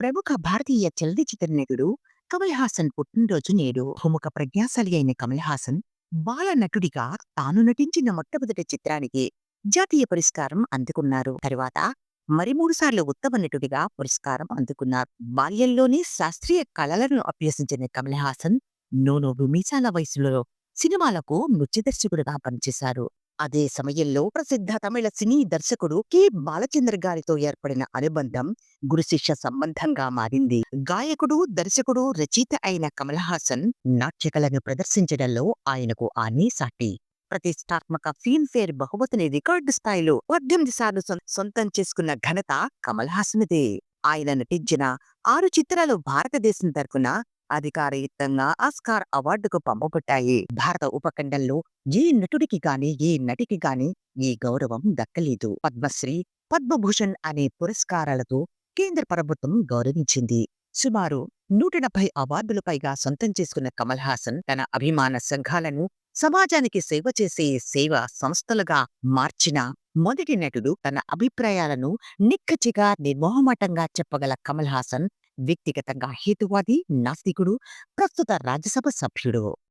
ప్రముఖ భారతీయ చలనచిత్ర నటుడు కమల్ హాసన్ పుట్టినరోజు నేడు. ప్రముఖ ప్రజ్ఞాశాలి అయిన కమల్ హాసన్ బాల నటుడిగా తాను నటించిన మొట్టమొదటి చిత్రానికి జాతీయ పురస్కారం అందుకున్నారు. తరువాత మరి మూడు సార్లు ఉత్తమ నటుడిగా పురస్కారం అందుకున్నారు. బాల్యంలోనే శాస్త్రీయ కళలను అభ్యసించిన కమల్ హాసన్ నోనోబు మీసాల వయసులో సినిమాలకు నృత్య దర్శకుడిగా పనిచేశారు. అదే సమయంలో ప్రసిద్ధ తమిళ సినీ దర్శకుడు కె. బాలచంద్ర గారితో ఏర్పడిన అనుబంధం గురుశిష్య సంబంధంగా మారింది. గాయకుడు దర్శకుడు రచయిత అయిన కమల్ హాసన్ నాట్యకళను ప్రదర్శించడంలో ఆయనకు ఆనే సాటి. ప్రతిష్టాత్మక ఫిల్మ్ఫేర్ బహుమతిని రికార్డు స్థాయిలో పద్దెనిమిది సార్లు సొంతం చేసుకున్న ఘనత కమల్ హాసన్దే ఆయన నటించిన ఆరు చిత్రాలు భారతదేశం తరపున అధికారయుక్తంగా ఆస్కార్ అవార్డుకు పంపబడ్డాయి భారత ఉపఖండంలో ఏ నటుడికి గాని ఏ నటికి గాని ఈ గౌరవం దక్కలేదు. పద్మశ్రీ పద్మభూషణ్ అనే పురస్కారాలతో కేంద్ర ప్రభుత్వం గౌరవించింది. సుమారు నూట డెబ్బై అవార్డులు పైగా సొంతం చేసుకున్న కమల్ హాసన్ తన అభిమాన సంఘాలను సమాజానికి సేవ చేసే సేవ సంస్థలుగా మార్చిన మొదటి నటుడు తన అభిప్రాయాలను నిక్కచ్చిగా నిర్మోహమాటంగా చెప్పగల కమల్ హాసన్ వ్యక్తిగతంగా హేతువాది నాస్తికుడు ప్రస్తుత రాజ్యసభ సభ్యుడు.